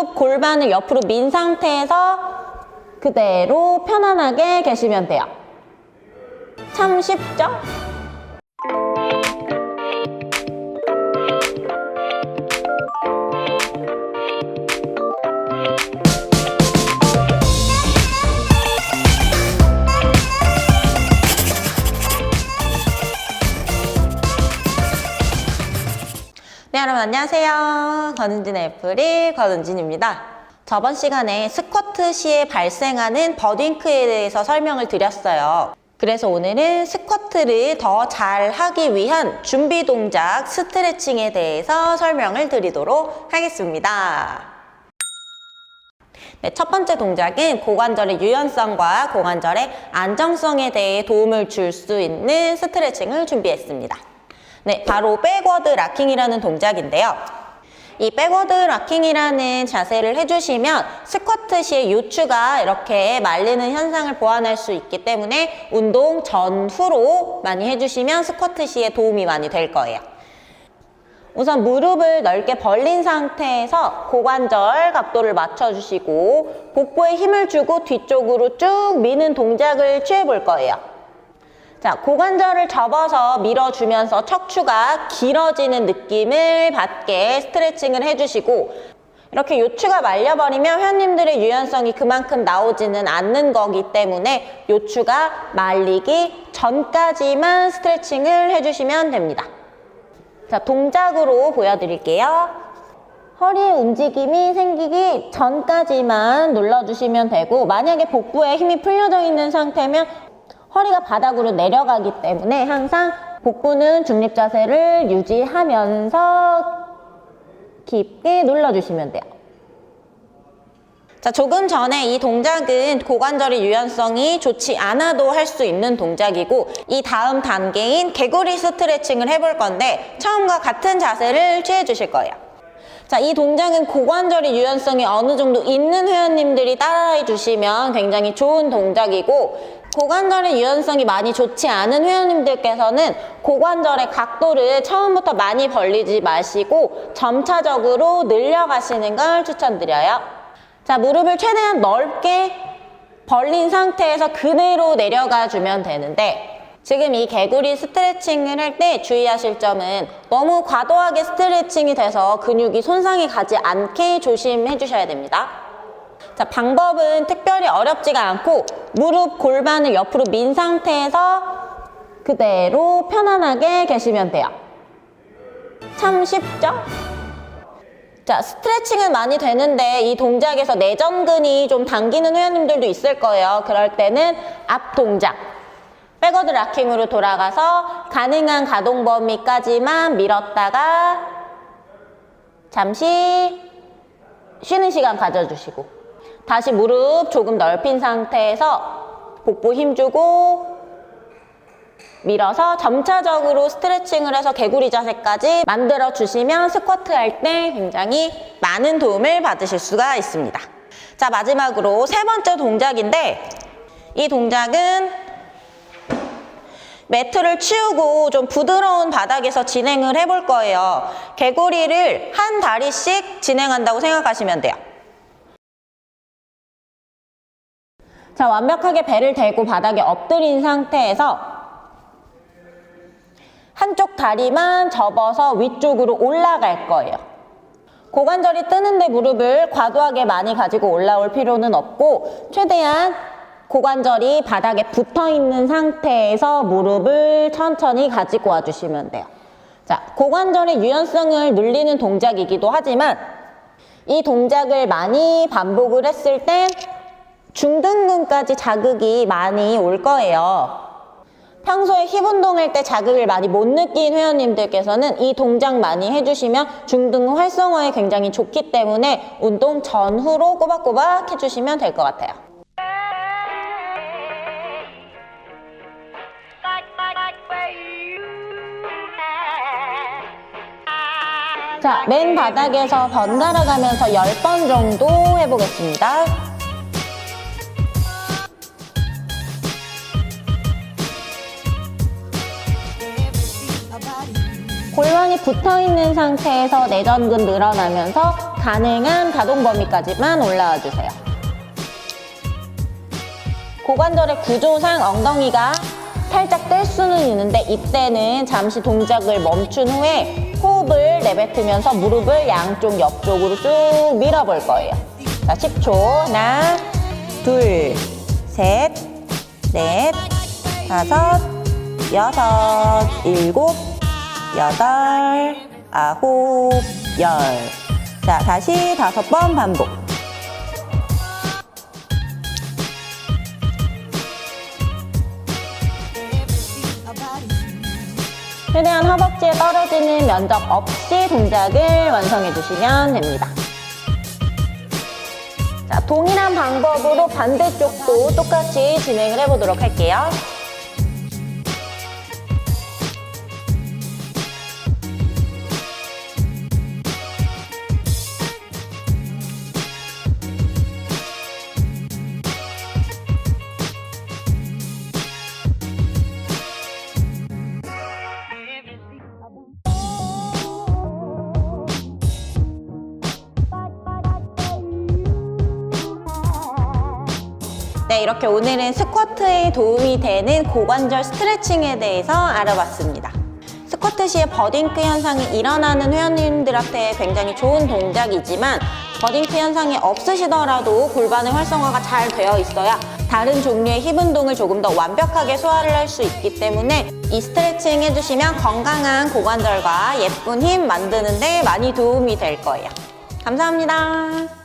무릎 골반을 옆으로 민 상태에서 그대로 편안하게 계시면 돼요. 참 쉽죠? 네, 여러분 안녕하세요. 권은진 애플이 권은진입니다. 저번 시간에 스쿼트 시에 발생하는 버딩크에 대해서 설명을 드렸어요. 그래서 오늘은 스쿼트를 더 잘 하기 위한 준비 동작 스트레칭에 대해서 설명을 드리도록 하겠습니다. 네, 첫 번째 동작은 고관절의 유연성과 고관절의 안정성에 대해 도움을 줄 수 있는 스트레칭을 준비했습니다. 네, 바로 백워드 락킹이라는 동작인데요. 이 백워드 락킹이라는 자세를 해주시면 스쿼트 시에 요추가 이렇게 말리는 현상을 보완할 수 있기 때문에 운동 전후로 많이 해주시면 스쿼트 시에 도움이 많이 될 거예요. 우선 무릎을 넓게 벌린 상태에서 고관절 각도를 맞춰주시고 복부에 힘을 주고 뒤쪽으로 쭉 미는 동작을 취해볼 거예요. 자, 고관절을 접어서 밀어주면서 척추가 길어지는 느낌을 받게 스트레칭을 해주시고 이렇게 요추가 말려버리면 회원님들의 유연성이 그만큼 나오지는 않는 거기 때문에 요추가 말리기 전까지만 스트레칭을 해주시면 됩니다. 자, 동작으로 보여드릴게요. 허리 움직임이 생기기 전까지만 눌러주시면 되고 만약에 복부에 힘이 풀려져 있는 상태면 허리가 바닥으로 내려가기 때문에 항상 복부는 중립 자세를 유지하면서 깊게 눌러주시면 돼요. 자, 조금 전에 이 동작은 고관절의 유연성이 좋지 않아도 할 수 있는 동작이고 이 다음 단계인 개구리 스트레칭을 해볼 건데 처음과 같은 자세를 취해 주실 거예요. 자, 이 동작은 고관절의 유연성이 어느 정도 있는 회원님들이 따라해 주시면 굉장히 좋은 동작이고 고관절의 유연성이 많이 좋지 않은 회원님들께서는 고관절의 각도를 처음부터 많이 벌리지 마시고 점차적으로 늘려가시는 걸 추천드려요. 자, 무릎을 최대한 넓게 벌린 상태에서 그대로 내려가 주면 되는데 지금 이 개구리 스트레칭을 할 때 주의하실 점은 너무 과도하게 스트레칭이 돼서 근육이 손상이 가지 않게 조심해 주셔야 됩니다. 자, 방법은 특별히 어렵지가 않고 무릎 골반을 옆으로 민 상태에서 그대로 편안하게 계시면 돼요. 참 쉽죠? 자, 스트레칭은 많이 되는데 이 동작에서 내전근이 좀 당기는 회원님들도 있을 거예요. 그럴 때는 앞 동작. 백워드 락킹으로 돌아가서 가능한 가동 범위까지만 밀었다가 잠시 쉬는 시간 가져주시고 다시 무릎 조금 넓힌 상태에서 복부 힘주고 밀어서 점차적으로 스트레칭을 해서 개구리 자세까지 만들어 주시면 스쿼트 할 때 굉장히 많은 도움을 받으실 수가 있습니다. 자, 마지막으로 세 번째 동작인데 이 동작은 매트를 치우고 좀 부드러운 바닥에서 진행을 해볼 거예요. 개구리를 한 다리씩 진행한다고 생각하시면 돼요. 자, 완벽하게 배를 대고 바닥에 엎드린 상태에서 한쪽 다리만 접어서 위쪽으로 올라갈 거예요. 고관절이 뜨는데 무릎을 과도하게 많이 가지고 올라올 필요는 없고 최대한 고관절이 바닥에 붙어 있는 상태에서 무릎을 천천히 가지고 와주시면 돼요. 자, 고관절의 유연성을 늘리는 동작이기도 하지만 이 동작을 많이 반복을 했을 땐 중등근까지 자극이 많이 올 거예요. 평소에 힙 운동할 때 자극을 많이 못 느낀 회원님들께서는 이 동작 많이 해주시면 중등 활성화에 굉장히 좋기 때문에 운동 전후로 꼬박꼬박 해주시면 될 것 같아요. 자, 맨 바닥에서 번갈아 가면서 10번 정도 해보겠습니다. 골반이 붙어 있는 상태에서 내전근 늘어나면서 가능한 가동 범위까지만 올라와 주세요. 고관절의 구조상 엉덩이가 살짝 뜰 수는 있는데 이때는 잠시 동작을 멈춘 후에 호흡을 내뱉으면서 무릎을 양쪽 옆쪽으로 쭉 밀어볼 거예요. 자, 10초. 하나, 둘, 셋, 넷, 다섯, 여섯, 일곱, 여덟, 아홉, 열. 자, 다시 다섯 번 반복. 최대한 허벅지에 떨어지는 면적 없이 동작을 완성해 주시면 됩니다. 자, 동일한 방법으로 반대쪽도 똑같이 진행을 해보도록 할게요. 네, 이렇게 오늘은 스쿼트에 도움이 되는 고관절 스트레칭에 대해서 알아봤습니다. 스쿼트 시에 버딩크 현상이 일어나는 회원님들한테 굉장히 좋은 동작이지만 버딩크 현상이 없으시더라도 골반의 활성화가 잘 되어 있어야 다른 종류의 힙 운동을 조금 더 완벽하게 소화를 할 수 있기 때문에 이 스트레칭 해주시면 건강한 고관절과 예쁜 힘 만드는데 많이 도움이 될 거예요. 감사합니다.